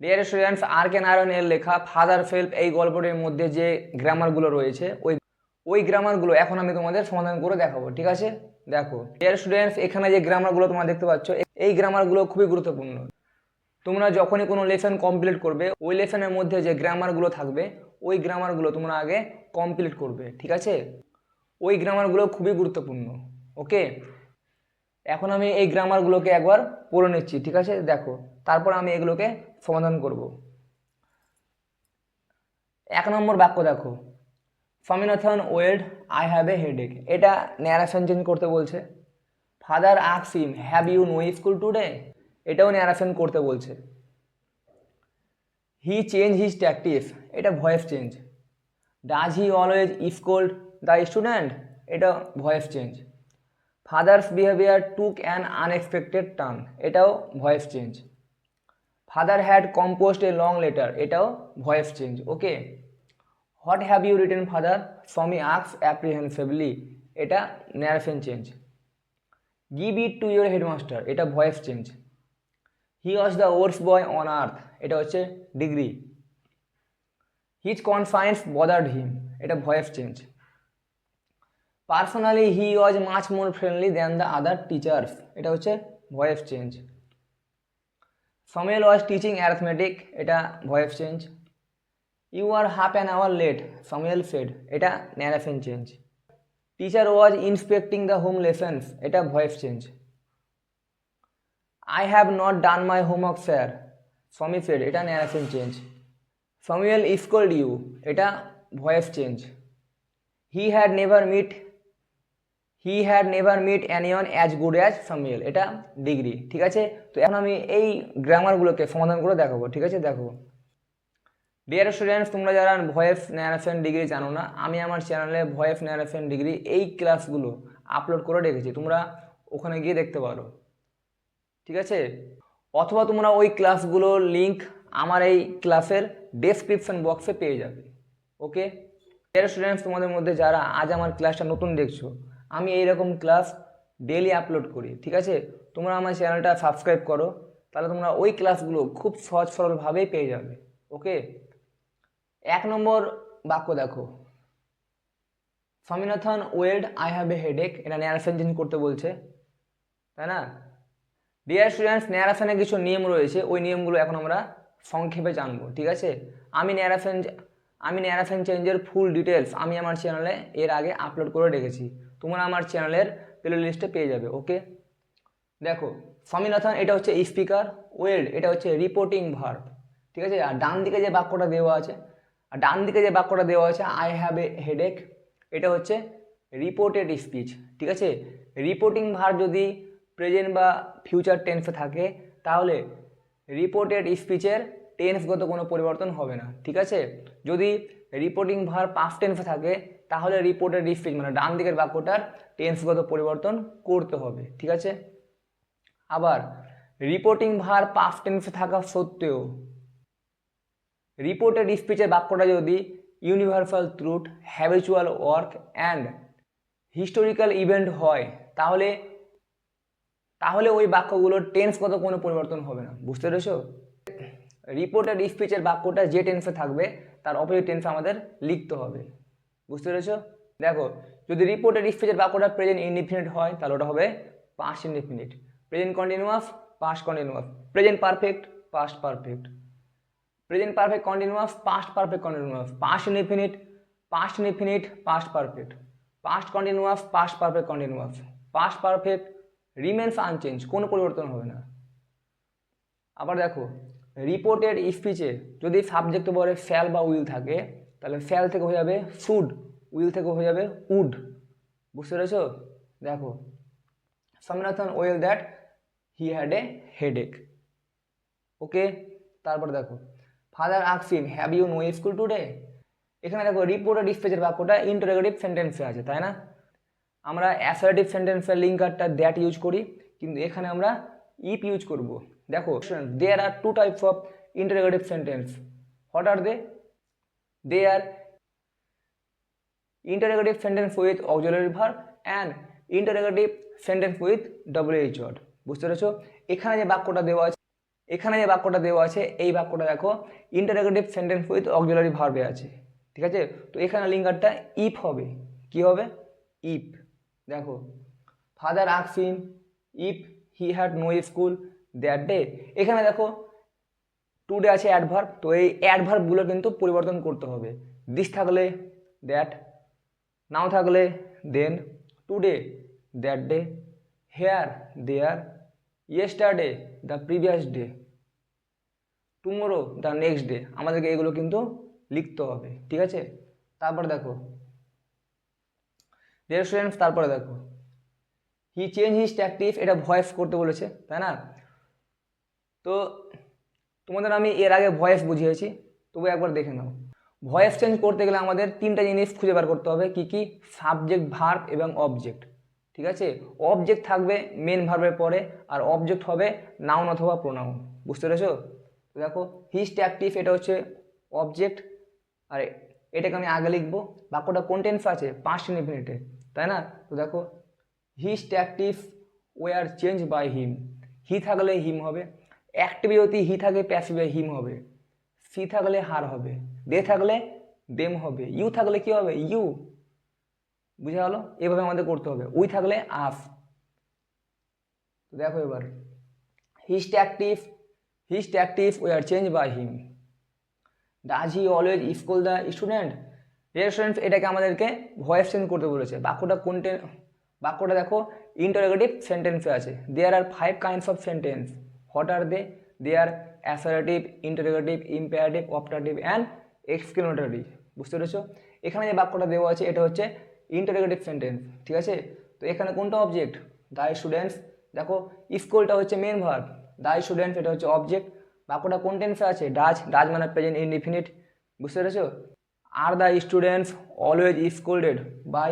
Dear students are কে নারায়ণের লেখা father ফেল্প এই গল্পটির মধ্যে যে গ্রামারগুলো রয়েছে, ওই ওই গ্রামারগুলো এখন আমি তোমাদের সমাধান করে দেখাবো, ঠিক আছে? দেখো ডিয়ার স্টুডেন্টস এখানে যে গ্রামারগুলো তোমরা দেখতে পাচ্ছ, এই গ্রামারগুলো খুবই গুরুত্বপূর্ণ। তোমরা যখনই কোনো লেসন কমপ্লিট করবে, ওই লেসনের মধ্যে যে গ্রামারগুলো থাকবে, ওই গ্রামারগুলো তোমরা আগে কমপ্লিট করবে, ঠিক আছে? ওই গ্রামারগুলো খুবই গুরুত্বপূর্ণ ওকে এখন আমি এই গ্রামারগুলোকে একবার পড়ে নিচ্ছি, ঠিক আছে? দেখো, তারপর আমি এগুলোকে সমাধান করব। এক নম্বর বাক্য দেখো। Swaminathan wailed I have a headache এটা ন্যারেশন চেঞ্জ করতে বলছে। Father আক্স him have you no school today এটাও ন্যারেশন করতে বলছে। হি চেঞ্জ হিজ ট্যাকটিস এটা voice change does he always scold the student এটা voice change father's behaviour took an unexpected turn এটাও voice change father had composed a long letter এটাও voice change okay what have you written father Swami আক্স apprehensively এটা narration change give it to your headmaster এটা voice change he was the worse boy on earth এটা হচ্ছে degree his confines bothered him এটা voice change personally he was much more friendly than the other teachers এটা হচ্ছে voice change Samuel was teaching arithmetic এটা voice change you are half an hour late Samuel said এটা narration change teacher was inspecting the home lessons এটা voice change I have not done my homework sir Swami said এটা narration change Samuel scolded you এটা voice change he had never met he had never met anyone as good as Samuel এটা degree ঠিক আছে? তো এখন আমি এই গ্রামারগুলোকে সমাধান করে দেখাবো, ঠিক আছে? দেখো। ডিয়ার স্টুডেন্টস তোমরা যারা ভয়েস ন্যারেশন ডিগ্রি জানো না, আমি আমার চ্যানেলে ভয়েস ন্যারেশন ডিগ্রি এই ক্লাসগুলো আপলোড করে রেখেছি। তোমরা ওখানে গিয়ে দেখতে পারো। ঠিক আছে? অথবা তোমরা ওই ক্লাসগুলোর লিঙ্ক আমার এই ক্লাসের ডেসক্রিপশন বক্সে পেয়ে যাবে। ওকে ডিয়ার স্টুডেন্টস তোমাদের মধ্যে যারা আজ আমার ক্লাসটা নতুন দেখছ আমি এইরকম ক্লাস ডেলি আপলোড করি, ঠিক আছে? তোমরা আমার চ্যানেলটা সাবস্ক্রাইব করো, তাহলে তোমরা ওই ক্লাসগুলো খুব সহজ সরলভাবেই পেয়ে যাবে ওকে এক নম্বর বাক্য দেখো। Swaminathan wailed I have a headache এটা ন্যারেশন চেঞ্জ করতে বলছে, তাই না? ডিয়ার স্টুডেন্টস ন্যারেশনে কিছু নিয়ম রয়েছে, ওই নিয়মগুলো এখন আমরা সংক্ষেপে জানব, ঠিক আছে? আমি ন্যারেশন আমি ন্যারেশন চেঞ্জের ফুল ডিটেলস আমি আমার চ্যানেলে এর আগে আপলোড করে রেখেছি। তোমরা আমার চ্যানেলের প্লে লিস্টে পেয়ে যাবে ওকে দেখো, স্বামীনাথন, এটা হচ্ছে স্পিকার ওয়েল্ড এটা হচ্ছে রিপোর্টিং ভার্ব ঠিক আছে? আর ডান দিকে যে বাক্যটা দেওয়া আছে, আর ডান দিকে যে বাক্যটা দেওয়া আছে আই হ্যাভ এ হেডেক এটা হচ্ছে রিপোর্টেড স্পিচ ঠিক আছে? রিপোর্টিং ভার যদি প্রেজেন্ট বা ফিউচার টেন্সে থাকে, তাহলে রিপোর্টেড স্পিচের টেন্সগত কোনো পরিবর্তন হবে না, ঠিক আছে? যদি রিপোর্টিং ভার পাস্ট টেন্সে থাকে, তাহলে রিপোর্টের স্পিচ মানে ডান দিকের বাক্যটার টেন্সগত পরিবর্তন করতে হবে, ঠিক আছে? আবার রিপোর্টিং ভার পাস্ট টেন্সে থাকা সত্ত্বেও রিপোর্টেড স্পিচের বাক্যটা যদি universal truth habitual work and historical event হয়, তাহলে তাহলে ওই বাক্যগুলোর টেন্সগত কোনো পরিবর্তন হবে না, বুঝতে পেরেছ? রিপোর্টেড স্পিচের বাক্যটা যে টেন্সে থাকবে, তার অপোজিট টেন্সে আমাদের লিখতে হবে। বুঝতে পেরেছ? দেখো, যদি রিপোর্টেড স্পিচের বাক্যটা প্রেজেন্ট ইনডিফিনিট হয়, তাহলে ওটা হবে past indefinite present continuous past continuous present perfect past perfect present perfect continuous past perfect continuous past indefinite past indefinite past perfect past continuous past perfect continuous past perfect remains unchanged কোনো পরিবর্তন হবে না। আবার দেখো reported স্পিচে যদি subject পরে ফ্যাল বা উইল থাকে, তাহলে ফ্যাল থেকে হয়ে যাবে শুড উইল থেকে হয়ে যাবে উড বুঝতে পেরেছ? দেখো Swaminathan well that he had a headache okay, তারপর দেখো father asked him have you no school today এখানে দেখো রিপোর্টার স্পেচের বাক্যটা ইন্টারোগেটিভ সেন্টেন্সে আছে, তাই না? আমরা অ্যাসারেটিভ সেন্টেন্সের লিঙ্কারটা দ্যাট ইউজ করি, কিন্তু এখানে আমরা ইপ ইউজ করব। দেখো there are two types of interrogative sentence what are they they are sentence with auxiliary verb and interrogative sentence with W H word বুঝতে পেরেছ? এখানে যে বাক্যটা দেওয়া আছে, এখানে যে বাক্যটা দেওয়া আছে, এই বাক্যটা দেখো ইন্টারোগেটিভ সেন্টেন্স উইথ অক্সিলারি ভার্বে আছে। ঠিক আছে? তো এখানে লিঙ্গারটা ইফ হবে। কি হবে? ইফ দেখো father আক্স him if he had no school that day এখানে দেখো টুডে আছে অ্যাডভার্ব তো এই অ্যাডভার্বগুলো কিন্তু পরিবর্তন করতে হবে। দিস থাকলে দ্যাট নাও থাকলে then today that day here there yesterday the previous day tomorrow the next day আমাদেরকে এগুলো কিন্তু লিখতে হবে, ঠিক আছে? তারপরে দেখো ডিয়ার স্টুডেন্টস তারপরে দেখো হি চেঞ্জ হিজ ট্যাকটিভ এটা ভয়েস করতে বলেছে, তাই না? তো তোমাদের আমি এর আগে ভয়েস বুঝিয়েছি, তবু একবার দেখে নাও। ভয়েস চেঞ্জ করতে গেলে আমাদের তিনটা জিনিস খুঁজে বার করতে হবে, কি কি? সাবজেক্ট ভার্ব এবং অবজেক্ট ঠিক আছে? অবজেক্ট থাকবে মেন ভার্বের পরে, আর অবজেক্ট হবে নাউন অথবা প্রোনাউন বুঝতে পেরেছ? দেখো হিস্ট অ্যাক্টিভ এটা হচ্ছে অবজেক্ট আর এটাকে আমি আগে লিখব। বাক্যটা কোনটেন্স আছে পাঁচ মিনিটে তাই না? তো দেখো his tactic were change by him he থাকলে হিম হবে অ্যাক্টিভ যদি হি থাকে প্যাসিভে হিম হবে। সি থাকলে হার হবে। দে থাকলে দেম হবে। ইউ থাকলে কি হবে? ইউ। বুঝা গেল? এভাবে আমাদের করতে হবে। উই থাকলে আস। দেখো এবার। His tactic his tactic were change by him. Does he always school the student? Student, এটাকে আমাদেরকে ভয়েস চেঞ্জ করতে বলেছে। বাক্যটা কোনটেন বাক্যটা দেখো, ইন্টারোগেটিভ সেন্টেন্সে আছে। There are five kinds of sentence what are they they are assertive interrogative imperative optative and exclamatory বুঝতে পেরেছ? এখানে যে বাক্যটা দেওয়া আছে, এটা হচ্ছে ইন্টারোগেটিভ সেন্টেন্স ঠিক আছে? তো এখানে কোনটা অবজেক্ট দাই স্টুডেন্টস দেখো, স্কুলটা হচ্ছে মেন ভার্ব দাই স্টুডেন্টস এটা হচ্ছে অবজেক্ট বাক্যটা কোন টেন্সে আছে? ডাজ ডাজ মানে প্রেজেন্ট ইনডিফিনিট বুঝতে পেরেছ? Are the students always scolded by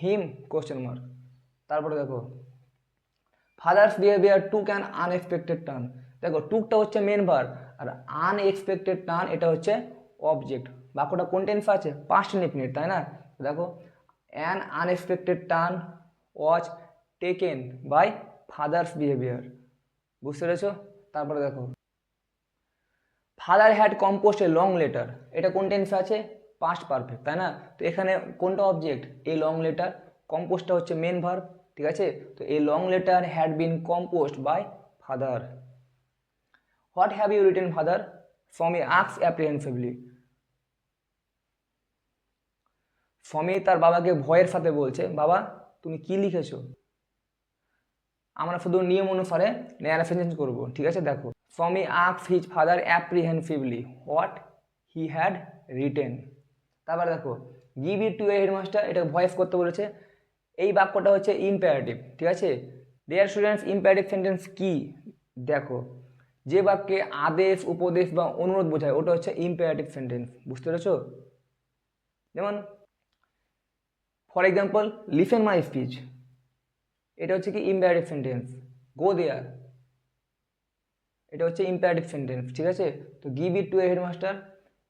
him question mark তারপরে দেখো father's behaviour took an unexpected turn দেখো টুকটা হচ্ছে মেন ভার আর আনএক্সপেক্টেড টার্ন এটা হচ্ছে অবজেক্ট বাক্যটা কোন টেন্স আছে? পাস্ট ইনডিফিনিট তাই না? দেখো an unexpected turn was taken by father's behaviour বুঝতে পেরেছ? তারপরে দেখো father had composed a long letter এটা কোন টেন্স আছে? পাস্ট পারফেক্ট তাই না? তো এখানে কোনটা অবজেক্ট এই লং লেটার কম্পোস্টটা হচ্ছে মেন ভার্ব ঠিক আছে? তো এই long letter had been composed by father what have you written father Swami আক্স apprehensively স্বামী তার বাবাকে ভয়ের সাথে বলছে, বাবা, তুমি কি লিখেছো? আমরা শুধু নিয়ম অনুসারে চেঞ্জ করব, ঠিক আছে? দেখো। Swami আক্স his father apprehensively what he had written তারপর দেখো give it to a headmaster এটা ভয়েস করতে বলেছে এই বাক্যটা হচ্ছে ইম্পারেটিভ ঠিক আছে? দেয়ার স্টুডেন্টস ইম্পারেটিভ সেন্টেন্স কি? দেখো, যে বাক্যে আদেশ, উপদেশ বা অনুরোধ বোঝায়, ওটা হচ্ছে ইম্পারেটিভ সেন্টেন্স বুঝতে পেরেছ? যেমন for example listen my speech এটা হচ্ছে কি ইম্পারেটিভ সেন্টেন্স গো দেয়ার এটা হচ্ছে ইম্পারেটিভ সেন্টেন্স ঠিক আছে? তো give it to a headmaster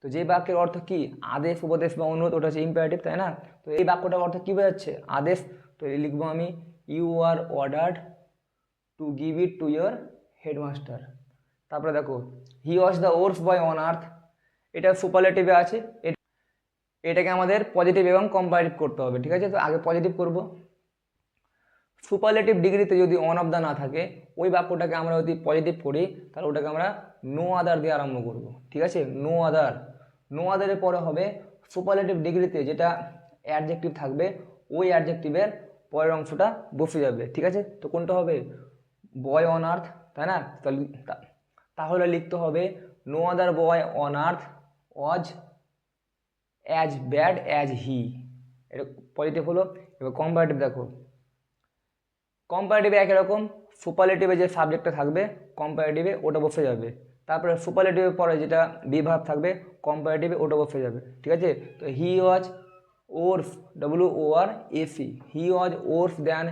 তো যে বাক্যের অর্থ কি? আদেশ, উপদেশ বা অনুরোধ, ওটা হচ্ছে ইম্পারেটিভ তাই না? তো এই বাক্যটার অর্থ কী বোঝাচ্ছে? আদেশ। তো এই লিখব আমি you are ordered to give it to your headmaster তারপরে দেখো হি was the ওর্স boy on earth এটা সুপারলেটিভে আছে এটাকে আমাদের পজিটিভ এবং কম্পারেটিভ করতে হবে, ঠিক আছে? তো আগে পজিটিভ করব। সুপারলেটিভ ডিগ্রিতে যদি অন অফ দ্য না থাকে, ওই বাক্যটাকে আমরা যদি পজিটিভ করি, তাহলে ওটাকে আমরা নো আদার দিয়ে আরম্ভ করব, ঠিক আছে? নো আদার নো আদারের পরে হবে সুপারলেটিভ ডিগ্রিতে যেটা অ্যাডজেক্টিভ থাকবে, ওই অ্যাডজেক্টিভের পরের অংশটা বসে যাবে, ঠিক আছে? তো কোনটা হবে? বয় অন আর্থ তাই না? তাহলে লিখতে হবে no other boy on earth was as bad as he এটা পজিটিভ হলো, এবার কম্পারেটিভ দেখো। কম্পারেটিভে একই রকম সুপারলেটিভে যে সাবজেক্টটা থাকবে কম্পারেটিভে ওটা বসে যাবে। তারপরে সুপারলেটিভের পরে যেটা বিভাগ থাকবে কম্পারেটিভে ওটা বসে যাবে ঠিক আছে? তো he was worse W O R S E he was worse than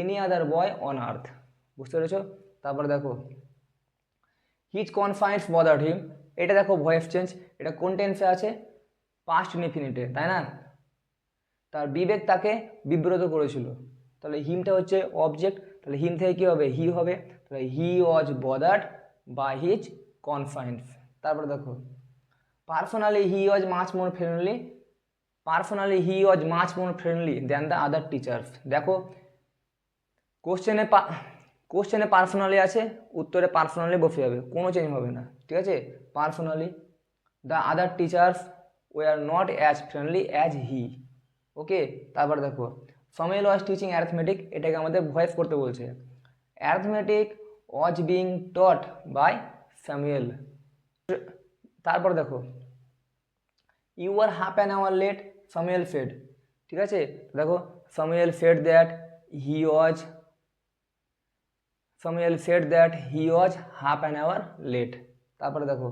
any other boy on earth বুঝতে পেরেছ? তারপরে দেখো হিজ কনফাইন্স বদার হিম এটা দেখো ভয়েস চেঞ্জ এটা কোন টেন্সে আছে? পাস্ট ইনফিনিটে তাই না? তার বিবেক তাকে বিব্রত করেছিল, তাহলে হিমটা হচ্ছে অবজেক্ট তাহলে হিম থেকে কী হবে? হি হবে, তাহলে হি ওয়াজ বদার্ড বা হিজ কনফাইন্স তারপরে দেখো personally he was much more friendly personally he was much more friendly than the other teachers দেখো কোশ্চেনে কোশ্চেনে পার্সোনালি আছে, উত্তরে পার্সোনালি বসে যাবে, কোনো চেঞ্জ হবে না, ঠিক আছে? Personally the other teachers were not as friendly as he okay তারপর দেখো সমেল ওয়াজ টিচিং অ্যাথমেটিক এটাকে আমাদের ভয়েস করতে বলছে। Arithmetic was being taught by Samuel. তারপর দেখো you are half an hour late Samuel said ঠিক আছে? দেখো Samuel said that he was Samuel said that he was half an hour late তারপরে দেখো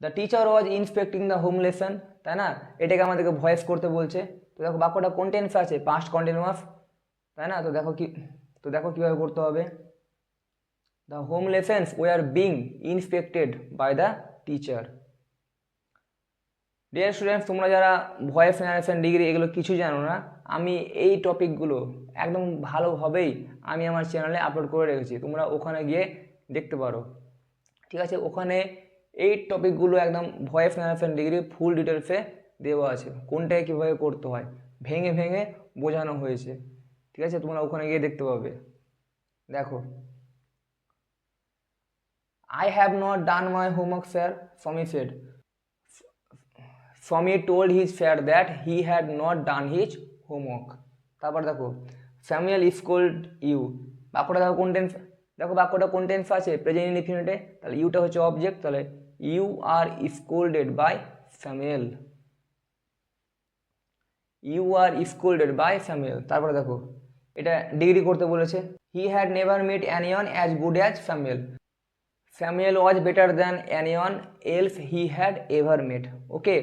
the teacher was inspecting the home lesson তাই না? এটাকে আমাদেরকে ভয়েস করতে বলছে। তো দেখো, বাক্যটা কন্টেন্স আছে পাস্ট কন্টিনিউয়াস তাই না? তো দেখো কি তো দেখো কীভাবে করতে হবে। The home lessons were being inspected by the teacher dear students তোমরা যারা ভয়েস জেনারেশন ডিগ্রি এগুলো কিছু জানো না, আমি এই টপিকগুলো একদম ভালোভাবেই আমি আমার চ্যানেলে আপলোড করে রেখেছি। তোমরা ওখানে গিয়ে দেখতে পারো। ঠিক আছে, ওখানে এই টপিকগুলো একদম ভয়েস জেনারেশন ডিগ্রি ফুল ডিটেলসে দেওয়া আছে। কোনটায় কীভাবে করতে হয়? ভেঙে ভেঙে বোঝানো হয়েছে। ঠিক আছে? তোমরা ওখানে গিয়ে দেখতে পাবে। দেখো। I have not done my homework sir Swami said. Swami told his sir that he had not done his homework. তারপর দেখো স্যামুয়েল স্কোল্ড ইউ বাক্যটা দেখো কোনটেন্স দেখো বাক্যটা কোনটেন্স আছে? প্রেজেন্ট ইনফিনিটে তাহলে ইউটা হচ্ছে অবজেক্ট তাহলে you are scolded by Samuel you are scolded by Samuel তারপরে দেখো এটা ডিগ্রি করতে বলেছে। He had never met anyone as good as Samuel Samuel was better than anyone else he had ever met okay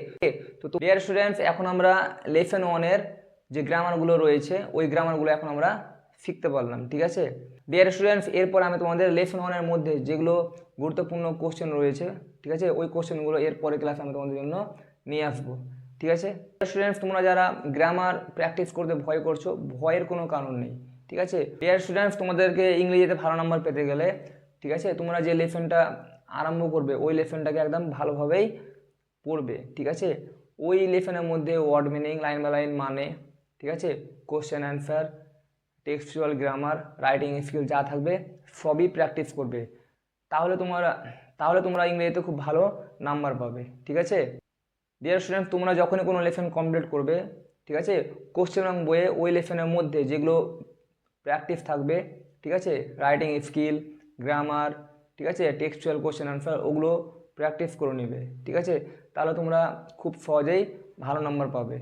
তো dear students এখন আমরা lesson ওয়ানের যে গ্রামারগুলো রয়েছে, ওই গ্রামারগুলো এখন আমরা শিখতে পারলাম, ঠিক আছে? ডিয়ার স্টুডেন্টস এরপর আমি তোমাদের লেসন ওয়ানের মধ্যে যেগুলো গুরুত্বপূর্ণ কোশ্চেন রয়েছে, ঠিক আছে? ওই কোশ্চেনগুলো এরপরে ক্লাসে আমি তোমাদের জন্য নিয়ে আসব। ঠিক আছে? স্টুডেন্টস তোমরা যারা গ্রামার প্র্যাকটিস করতে ভয় করছ, ভয়ের কোনো কারণ নেই, ঠিক আছে? ডিয়ার স্টুডেন্টস তোমাদেরকে ইংরেজিতে ভালো নাম্বার পেতে গেলে, ঠিক আছে? তোমরা যে লেসনটা আরম্ভ করবে, ওই লেসনটাকে একদম ভালোভাবেই পড়বে, ঠিক আছে? ওই লেসনের মধ্যে word meaning line by line মানে ঠিক আছে? Question answer textual grammar writing skill যা থাকবে, সবই প্র্যাকটিস করবে। তাহলে তোমরা তাহলে তোমরা ইংরেজিতে খুব ভালো নাম্বার পাবে, ঠিক আছে? ডিয়ার স্টুডেন্ট তোমরা যখনই কোনো লেসন কমপ্লিট করবে, ঠিক আছে? কোশ্চেন এবং বইয়ে ওই লেসনের মধ্যে যেগুলো প্র্যাকটিস থাকবে, ঠিক আছে? রাইটিং স্কিল গ্রামার ঠিক আছে? টেক্সচুয়াল কোশ্চেন আনসার ওগুলো প্র্যাকটিস করে নেবে, ঠিক আছে? তাহলে তোমরা খুব সহজেই ভালো নম্বর পাবে।